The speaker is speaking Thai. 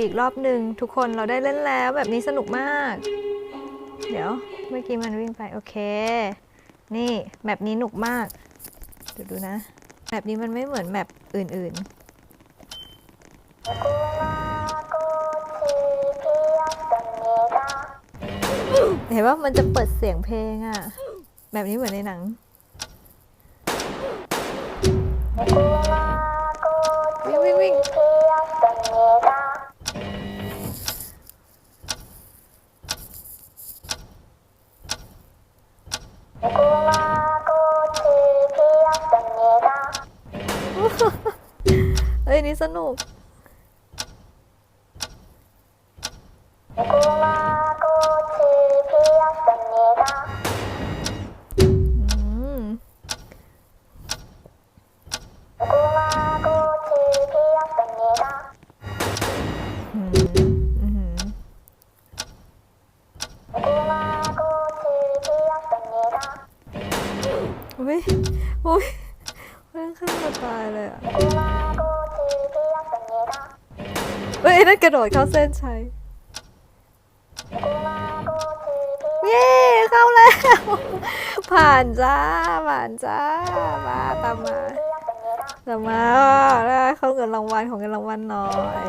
อีกรอบหนึ่งทุกคนเราได้เล่นแล้วแบบนี้สนุกมาก เดี๋ยวเมื่อกี้มันวิ่งไปโอเค นี่แบบนี้หนุกมากเดี๋ยวดูนะ แบบนี้มันไม่เหมือนแบบอื่นๆ เห็นว่ามันจะเปิดเสียงเพลงอะแบบนี้เหมือนในหนังวิ่ง เฮ้ยนี่สนุกอืมอืมอืมอุ้ยอุ้ยเรื่องขึ้นมาตายเลยอะ เฮ้ยนั่นกระโดดเข้าเส้นชัยเย้เข้าแล้ว ผ่านจ้า ผ่านจ้า มาตามมาตามมาแล้วเข้าเงินรางวัลของเงินรางวัลหน่อย